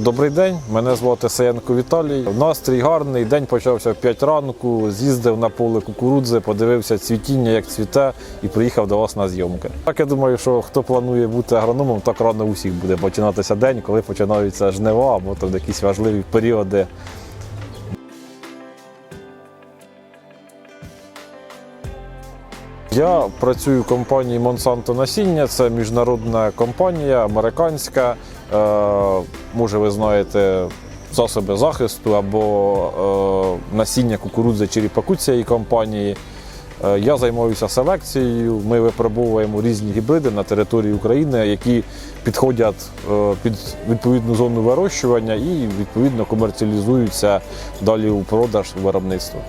Добрий день, мене звати Саєнко Віталій. Настрій гарний. День почався в 5 ранку. З'їздив на поле кукурудзи, подивився цвітіння, як цвіте, і приїхав до вас на зйомки. Так я думаю, що хто планує бути агрономом, так рано усіх буде починатися день, коли починаються жнива або там якісь важливі періоди. Я працюю в компанії Monsanto Насіння. Це міжнародна компанія, американська. Е, може, ви знаєте засоби захисту або е, насіння кукурудзи черепаку цієї компанії. Е, Я займаюся селекцією. Ми випробовуємо різні гібриди на території України, які підходять під відповідну зону вирощування і відповідно комерціалізуються далі у продаж у виробництво.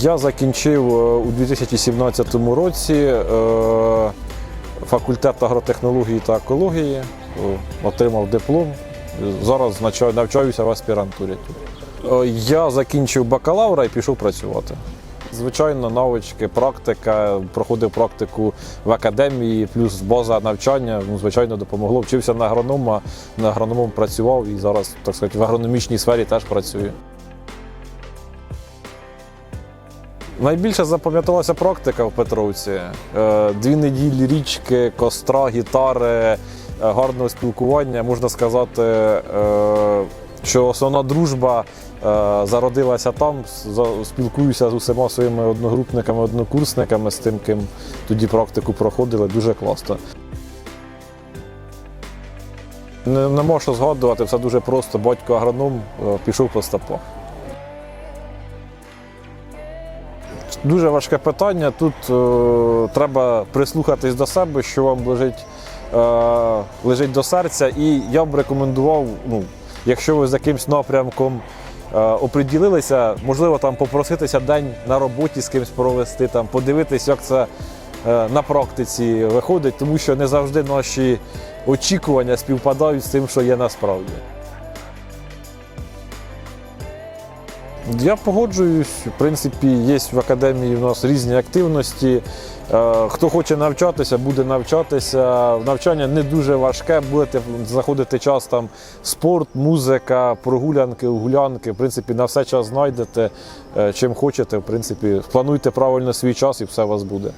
Я закінчив е, у 2017 році е, факультет агротехнології та екології, е, отримав диплом. Зараз навчаюся в аспірантурі. Е, Я закінчив бакалавра і пішов працювати. Звичайно, навички, практика, проходив практику в академії, плюс база навчання, ну, звичайно, допомогло. Вчився на агронома, на агрономом працював і зараз, так сказати, в агрономічній сфері теж працюю. Найбільше запам'яталася практика в Петровці. Е, Дві неділі річки, костра, гітари, е, гарного спілкування. Можна сказати, е, що основна дружба зародилася там. Спілкуюся з усіма своїми одногрупниками, однокурсниками, з тим, ким тоді практику проходили. Дуже класно. Не, можу згадувати, все дуже просто. Батько агроном пішов по стопах. Дуже важке питання. Тут е, треба прислухатись до себе, що вам лежить, е, лежить до серця. І я б рекомендував, ну, якщо ви з якимсь напрямком е, оприділилися, можливо, там попроситися день на роботі з кимось провести, там, подивитись, як це е, на практиці виходить, тому що не завжди наші очікування співпадають з тим, що є насправді. Я погоджуюсь. В принципі, є в академії у нас різні активності. Е, Хто хоче навчатися, буде навчатися. Навчання не дуже важке, будете знаходити час там спорт, музика, прогулянки, гулянки. В принципі, на все час знайдете, е, чим хочете. В принципі, плануйте правильно свій час і все у вас буде.